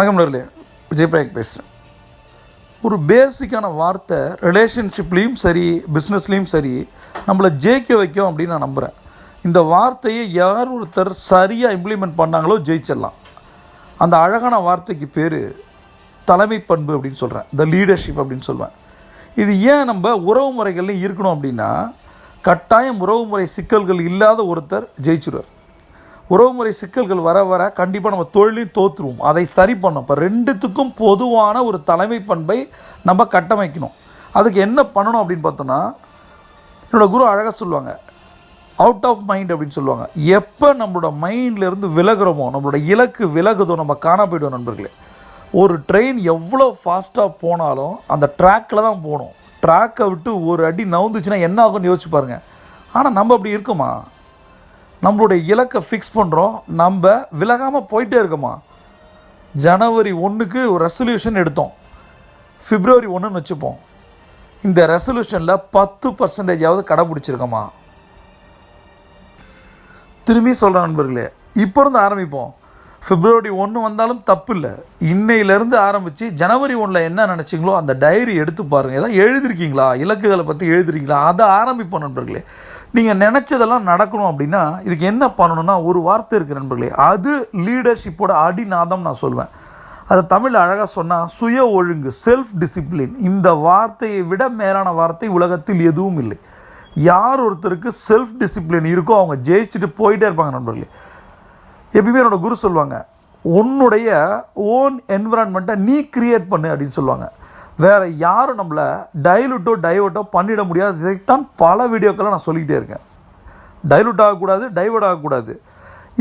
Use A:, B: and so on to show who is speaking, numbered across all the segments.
A: வணக்கம் நேர்களே விஜய் பேசுகிறேன் ஒரு பேசிக்கான வார்த்தை ரிலேஷன்ஷிப்லேயும் சரி பிஸ்னஸ்லேயும் சரி நம்மளை ஜெயிக்க வைக்கும் அப்படின்னு நான் நம்புகிறேன் இந்த வார்த்தையை யார் ஒருத்தர் சரியாக இம்ப்ளிமெண்ட் பண்ணாங்களோ ஜெயிச்சிடலாம். அந்த அழகான வார்த்தைக்கு பேர் தலைமை பண்பு அப்படின்னு சொல்கிறேன் த லீடர்ஷிப் அப்படின்னு சொல்லுவேன் இது ஏன் நம்ம உறவு முறைகள்லையும் இருக்கணும் அப்படின்னா கட்டாயம் உறவுமுறை சிக்கல்கள் இல்லாத ஒருத்தர் ஜெயிச்சிருவார். உறவுமுறை சிக்கல்கள் வர வர கண்டிப்பாக நம்ம தொழிலையும் தோற்றுருவோம் அதை சரி பண்ணோம் இப்போ ரெண்டுத்துக்கும் பொதுவான ஒரு தலைமை பண்பை நம்ம கட்டமைக்கணும். அதுக்கு என்ன பண்ணணும் அப்படின்னு பார்த்தோன்னா என்னோடய குரு அழகாக சொல்லுவாங்க. அவுட் ஆஃப் மைண்ட் அப்படின்னு சொல்லுவாங்க. எப்போ நம்மளோட மைண்ட்லேருந்து விலகுறோமோ நம்மளோட இலக்கு விலகுதோ நம்ம காண போய்டுவோம் நண்பர்களே. ஒரு ட்ரெயின் எவ்வளோ ஃபாஸ்ட்டாக போனாலும் அந்த ட்ராக்கில் தான் போகணும். ட்ராக்கை விட்டு ஒரு அடி நவுந்துச்சுன்னா என்ன ஆகும்னு யோசிச்சு பாருங்கள் ஆனால் நம்ம அப்படி இருக்குமா? நம்மளுடைய இலக்கை ஃபிக்ஸ் பண்ணுறோம் நம்ம விலகாமல் போயிட்டே இருக்கோமா? ஜனவரி ஒன்றுக்கு ஒரு ரெசல்யூஷன் எடுத்தோம். ஃபிப்ரவரி ஒன்றுன்னு வச்சுப்போம். இந்த ரெசல்யூஷனில் பத்து பர்சன்டேஜாவது கடைப்பிடிச்சிருக்கோமா திரும்பி சொல்கிறேன் நண்பர்களே இப்போ இருந்து ஆரம்பிப்போம். ஃபிப்ரவரி ஒன்று வந்தாலும் தப்பு இல்லை. இன்னையிலேருந்து ஆரம்பித்து ஜனவரி ஒன்றில் என்ன நினச்சிங்களோ அந்த டைரி எடுத்து பாருங்கள் ஏதாவது எழுதிருக்கீங்களா? இலக்குகளை பற்றி எழுதிருக்கீங்களா? அதை ஆரம்பிப்போம் நண்பர்களே. நீங்கள் நினச்சதெல்லாம் நடக்கணும் அப்படின்னா இதுக்கு என்ன பண்ணணும்னா ஒரு வார்த்தை இருக்குது நண்பர்களே அது லீடர்ஷிப்போட அடிநாதம் நான் சொல்வேன். அதை தமிழ் அழகாக சொன்னால் சுய ஒழுங்கு செல்ஃப் டிசிப்ளின் இந்த வார்த்தையை விட மேலான வார்த்தை உலகத்தில் எதுவும் இல்லை. யார் ஒருத்தருக்கு செல்ஃப் டிசிப்ளின் இருக்கோ அவங்க ஜெயிச்சுட்டு போயிட்டே இருப்பாங்க நண்பர்களே. எப்பயுமே என்னோடய குரு சொல்லுவாங்க உன்னுடைய ஓன் என்விரான்மெண்ட்டை நீ கிரியேட் பண்ணு அப்படின்னு சொல்லுவாங்க வேறு யாரும் நம்மளை டைலூட்டோ டைவர்ட்டோ பண்ணிட முடியாது. இதைத்தான் பல வீடியோக்கெல்லாம் நான் சொல்லிக்கிட்டே இருக்கேன். டைலூட் ஆகக்கூடாது டைவர்ட் ஆகக்கூடாது.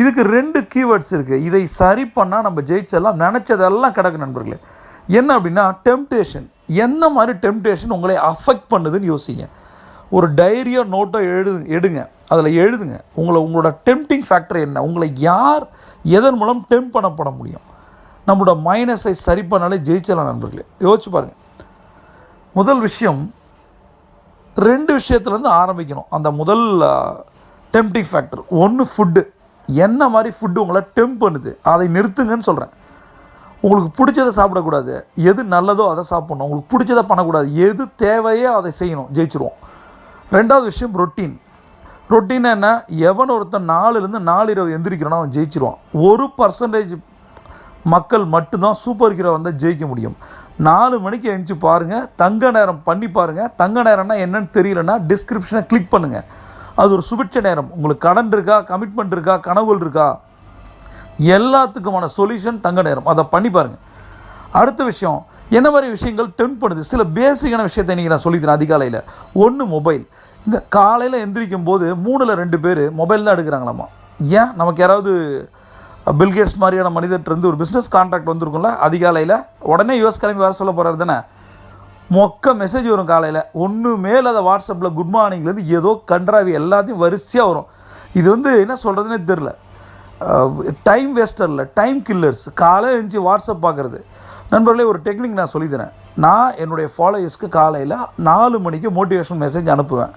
A: இதுக்கு ரெண்டு கீவேர்ட்ஸ் இருக்குது இதை சரி பண்ணால் நம்ம ஜெயிச்செல்லாம் நினச்சதெல்லாம் கிடக்கு நண்பர்களே. என்ன அப்படின்னா டெம்டேஷன் என்ன மாதிரி டெம்டேஷன் உங்களை அஃபெக்ட் பண்ணுதுன்னு யோசிங்க. ஒரு டைரியோ நோட்டோ எழுது எடுங்க. அதில் எழுதுங்க. உங்களை உங்களோட டெம்டிங் ஃபேக்டர் என்ன? உங்களை யார் எதன் மூலம் டெம்ப் பண்ணப்பட முடியும்? நம்மளோட மைனஸை சரி பண்ணாலே ஜெயிச்சலாம் நண்பர்களே. யோசிச்சு பாருங்கள் முதல் விஷயம் ரெண்டு விஷயத்துலேருந்து ஆரம்பிக்கணும். அந்த முதல் டெம்டிங் ஃபேக்டர் ஒன்று ஃபுட்டு என்ன மாதிரி ஃபுட்டு உங்களை டெம்ப் பண்ணுது? அதை நிறுத்துங்கன்னு சொல்கிறேன் உங்களுக்கு பிடிச்சதை சாப்பிடக்கூடாது. எது நல்லதோ அதை சாப்பிட்ணும். உங்களுக்கு பிடிச்சதை பண்ணக்கூடாது. எது தேவையோ அதை செய்யணும். ஜெயிச்சிருவோம். ரெண்டாவது விஷயம் ரொட்டீன் ரொட்டீன் என்ன? எவன் ஒருத்தன் நாலுலேருந்து நாலு இரவு எந்திரிக்கிறானோ அவன் ஜெயிச்சிருவான். ஒரு பர்சன்டேஜ் மக்கள் மட்டும்தான் சூப்பர் ஹீரோ வந்தால் ஜெயிக்க முடியும். நாலு மணிக்கு எழுந்துச்சு பாருங்கள் தங்க நேரம் பண்ணி பாருங்கள் தங்க நேரம்னா என்னன்னு தெரியலன்னா டிஸ்கிரிப்ஷனை கிளிக் பண்ணுங்கள் அது ஒரு சுபிட்ச நேரம். உங்களுக்கு கடன் இருக்கா கமிட்மெண்ட் இருக்கா கனவுகள் இருக்கா? எல்லாத்துக்குமான சொல்யூஷன் தங்க நேரம். அதை பண்ணி பாருங்கள் அடுத்த விஷயம் என்ன மாதிரி விஷயங்கள் டெம்ப் பண்ணுது? சில பேசிக்கான விஷயத்தை இன்றைக்கி நான் சொல்லித்தரேன் அதிகாலையில். ஒன்று மொபைல் இந்த காலையில் எந்திரிக்கும் போது மூணில் ரெண்டு பேர் மொபைல் தான் எடுக்கிறாங்களாம்மா ஏன்? நமக்கு யாராவது பில்கேட்ஸ் மாதிரியான மனிதர்கிட்ட ஒரு பிஸ்னஸ் கான்ட்ராக்ட் வந்திருக்கும்ல அதிகாலையில் உடனே யூஎஸ் கிளம்பி வர சொல்ல போகிறாரு தானே? மொக்க மெசேஜ் வரும் காலையில். ஒன்று மேல் அதை வாட்ஸ்அப்பில் குட் மார்னிங்லேருந்து ஏதோ கன்றாவி எல்லாத்தையும் வரிசையாக வரும். இது வந்து என்ன சொல்கிறதுனே தெரில டைம் வேஸ்டர் இல்லை டைம் கில்லர்ஸ் காலையில் எழுந்துச்சி வாட்ஸ்அப் பார்க்குறது நண்பர்களே ஒரு டெக்னிக் நான் சொல்லித்தரேன். நான் என்னுடைய ஃபாலோயர்ஸ்க்கு காலையில் நாலு மணிக்கு மோட்டிவேஷன் மெசேஜ் அனுப்புவேன்.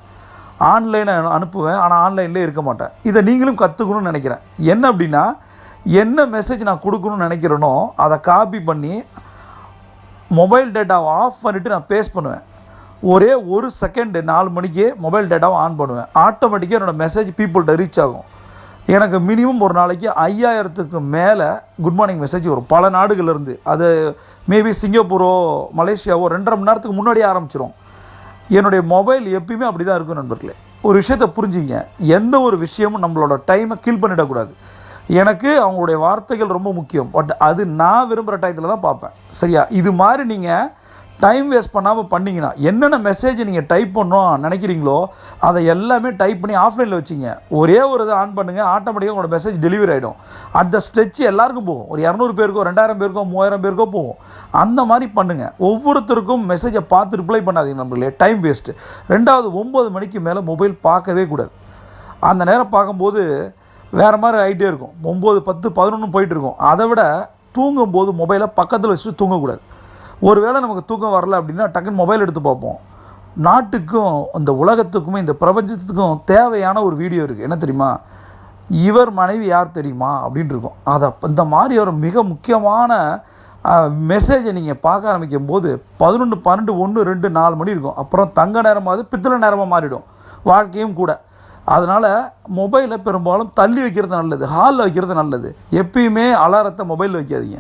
A: ஆன்லைனில் அனுப்புவேன் ஆனால் ஆன்லைன்லேயே இருக்க மாட்டேன். இதை நீங்களும் கற்றுக்கணும்னு நினைக்கிறேன். என்ன அப்படின்னா என்ன மெசேஜ் நான் கொடுக்கணும்னு நினைக்கிறேனோ அதை காப்பி பண்ணி மொபைல் டேட்டாவை ஆஃப் பண்ணிவிட்டு நான் பேஸ்ட் பண்ணுவேன். ஒரே ஒரு செகண்டு நாலு மணிக்கே மொபைல் டேட்டாவை ஆன் பண்ணுவேன். ஆட்டோமேட்டிக்காக என்னோடய மெசேஜ் பீப்புள்கிட்ட ரீச் ஆகும். எனக்கு மினிமம் ஒரு நாளைக்கு ஐயாயிரத்துக்கு மேலே குட் மார்னிங் மெசேஜ் வரும். பல நாடுகள்லேருந்து. அது மேபி சிங்கப்பூரோ மலேசியாவோ ரெண்டரை மணி நேரத்துக்கு முன்னாடியே ஆரம்பிச்சிரும். என்னுடைய மொபைல் எப்பயுமே அப்படி தான் இருக்கும் நண்பர்களே. ஒரு விஷயத்தை புரிஞ்சுங்க. எந்த ஒரு விஷயமும் நம்மளோட டைமை கில் பண்ணிடக்கூடாது. எனக்கு அவங்களுடைய வார்த்தைகள் ரொம்ப முக்கியம். பட் அது நான் விரும்புகிற டயத்தில் தான் பார்ப்பேன். சரியா? இது மாதிரி நீங்கள் டைம் வேஸ்ட் பண்ணாமல் பண்ணிங்கன்னா என்னென்ன மெசேஜ் நீங்கள் டைப் பண்ணோம் நினைக்கிறீங்களோ அதை எல்லாமே டைப் பண்ணி ஆஃப்லைனில் வச்சிங்க. ஒரே ஒரு இதை ஆன் பண்ணுங்கள் ஆட்டோமேட்டிக்காக உங்களோட மெசேஜ் டெலிவரி ஆகிடும் அந்த ஸ்ட்ரெச் எல்லாருக்கும் போகும். ஒரு இரநூறு பேருக்கோ ரெண்டாயிரம் பேருக்கோ மூவாயிரம் பேருக்கோ போகும். அந்த மாதிரி பண்ணுங்கள் ஒவ்வொருத்தருக்கும் மெசேஜை பார்த்து ரிப்ளை பண்ணாதீங்க நம்மளே டைம் வேஸ்ட்டு ரெண்டாவது ஒம்பது மணிக்கு மேலே மொபைல் பார்க்கவே கூடாது. அந்த நேரம் பார்க்கும்போது வேறு மாதிரி ஆகிட்டே இருக்கும். ஒம்பது பத்து பதினொன்று போயிட்டு இருக்கும். அதை விட தூங்கும்போது மொபைலை பக்கத்தில் வச்சுட்டு தூங்கக்கூடாது. ஒரு வேளை நமக்கு தூக்கம் வரல அப்படின்னா டக்குன்னு மொபைல் எடுத்து பார்ப்போம். நாட்டுக்கும் அந்த உலகத்துக்குமே இந்த பிரபஞ்சத்துக்கும் தேவையான ஒரு வீடியோ இருக்குது என்ன தெரியுமா? இவர் மனைவி யார் தெரியுமா? அப்படின்ட்டு இருக்கும். அதை இந்த மாதிரி ஒரு மிக முக்கியமான மெசேஜை நீங்கள் பார்க்க ஆரம்பிக்கும் போது பதினொன்று பன்னெண்டு ஒன்று ரெண்டு நாலு மணி இருக்கும். அப்புறம் தங்க நேரமாவது பித்தளை நேரமாக மாறிடும். வாழ்க்கையும் கூட. அதனால் மொபைலை பெரும்பாலும் தள்ளி வைக்கிறது நல்லது ஹாலில் வைக்கிறது நல்லது. எப்பயுமே அலாரத்தை மொபைலில் வைக்காதீங்க.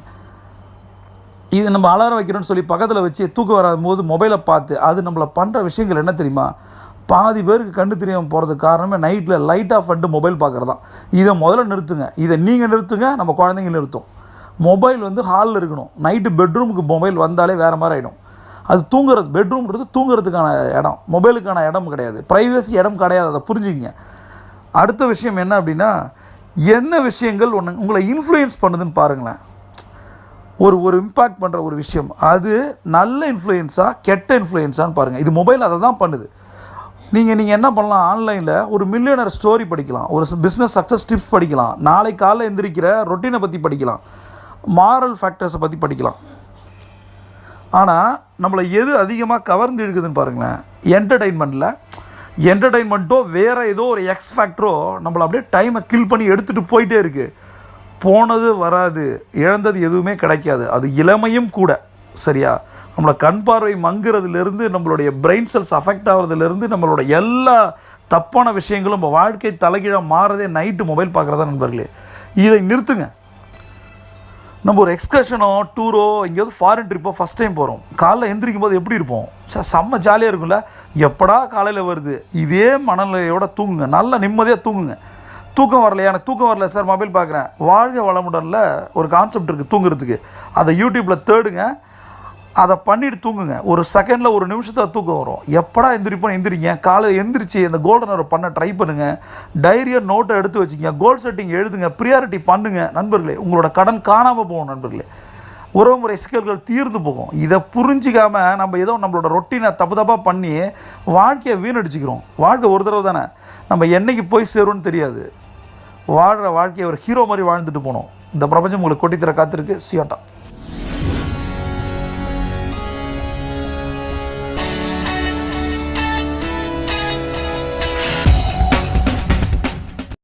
A: இது நம்ம அலாரம் வைக்கிறோன்னு சொல்லி பக்கத்தில் வச்சு தூக்கம் வராதும்போது மொபைலை பார்த்து அது நம்மளை பண்ணுற விஷயங்கள் என்ன தெரியுமா? பாதி பேருக்கு கண்டு தெரியாமல் போகிறதுக்கு காரணமே நைட்டில் லைட் ஆஃப் பண்ணிட்டு மொபைல் பார்க்குறது தான் இதை முதல்ல நிறுத்துங்க. இதை நீங்கள் நிறுத்துங்க நம்ம குழந்தைங்க நிறுத்தும். மொபைல் வந்து ஹாலில் இருக்கணும். நைட்டு பெட்ரூமுக்கு மொபைல் வந்தாலே வேறு மாதிரி ஆகிடும் அது தூங்குறது பெட்ரூம்ன்றது தூங்குறதுக்கான இடம். மொபைலுக்கான இடம் கிடையாது. ப்ரைவசி இடம் கிடையாது. அதை புரிஞ்சுக்கிங்க. அடுத்த விஷயம் என்ன அப்படின்னா என்ன விஷயங்கள் ஒன்று உங்களை இன்ஃப்ளூயன்ஸ் பண்ணுதுன்னு பாருங்களேன். ஒரு ஒரு இம்பேக்ட் பண்ணுற ஒரு விஷயம். அது நல்ல இன்ஃப்ளூயன்ஸாக கெட்ட இன்ஃப்ளூயன்ஸான்னு பாருங்கள் இது மொபைல் அதை தான் பண்ணுது. நீங்கள் நீங்கள் என்ன பண்ணலாம்? ஆன்லைனில் ஒரு மில்லியனர் ஸ்டோரி படிக்கலாம். ஒரு பிஸ்னஸ் சக்ஸஸ் டிப்ஸ் படிக்கலாம். நாளை காலைல எந்திரிக்கிற ரொட்டீனை பற்றி படிக்கலாம். மாரல் ஃபேக்டர்ஸை பற்றி படிக்கலாம். ஆனால் நம்மளை எது அதிகமாக கவர்ந்து இழுக்குதுன்னு பாருங்களேன். என்டர்டைன்மெண்ட்டில் என்டர்டைன்மெண்ட்டோ வேறு ஏதோ ஒரு எக்ஸ் ஃபேக்டரோ நம்மளை அப்படியே டைமை கில் பண்ணி எடுத்துகிட்டு போயிட்டே இருக்குது போனது வராது இழந்தது எதுவுமே கிடைக்காது. அது இளமையும் கூட சரியா? நம்மளை கண் பார்வை மங்குறதுலேருந்து நம்மளுடைய பிரெயின் செல்ஸ் அஃபெக்ட் ஆகிறதுலேருந்து நம்மளோட எல்லா தப்பான விஷயங்களும் நம்ம வாழ்க்கை தலைகீழாக மாறதே நைட்டு மொபைல் பார்க்குறதா நண்பர்களே? இதை நிறுத்துங்க. நம்ம ஒரு எக்ஸ்கர்ஷனோ டூரோ எங்கேயாவது ஃபாரின் ட்ரிப்போ ஃபஸ்ட் டைம் போகிறோம் காலைல எந்திரிக்கும் போது எப்படி இருப்போம்? சார் செம்ம ஜாலியாக இருக்கும்ல. எப்படா காலையில் வருது? இதே மனநிலையோட தூங்குங்க. நல்லா நிம்மதியாக தூங்குங்க. தூக்கம் வரலையா? எனக்கு தூக்கம் வரல சார் மொபைல் பார்க்குறேன். வாழ்க வளமுடனில் ஒரு கான்செப்ட் இருக்குது தூங்குறதுக்கு. அதை யூடியூப்பில் தேடுங்க. அதை பண்ணிட்டு தூங்குங்க. ஒரு செகண்டில் ஒரு நிமிஷத்தை தூக்கம் வரும். எப்படா எந்திரிப்போம் எந்திரிங்க. காலையில் எந்திரிச்சு அந்த கோல்டன் ஹவர் பண்ண ட்ரை பண்ணுங்கள் டைரியை நோட்டை எடுத்து வச்சுங்க. கோல் செட்டிங் எழுதுங்க. ப்ரியாரிட்டி பண்ணுங்க. நண்பர்களே உங்களோட கடன் காணாமல் போகும் நண்பர்களே. உறவுமுறை சிக்கல்கள் தீர்ந்து போகும். இதை புரிஞ்சிக்காமல் நம்ம ஏதோ நம்மளோட ரொட்டீனை தப்பு தப்பாக பண்ணி வாழ்க்கையை வீணடிச்சுக்கிறோம். வாழ்க்கை ஒரு தடவை தானே? நம்ம என்னைக்கு போய் சேரும்னு தெரியாது. வாழ்கிற வாழ்க்கையை ஒரு ஹீரோ மாதிரி வாழ்ந்துட்டு போனோம். இந்த பிரபஞ்சம் உங்களுக்கு கொட்டித்தர காத்திருக்கு. சியோட்டா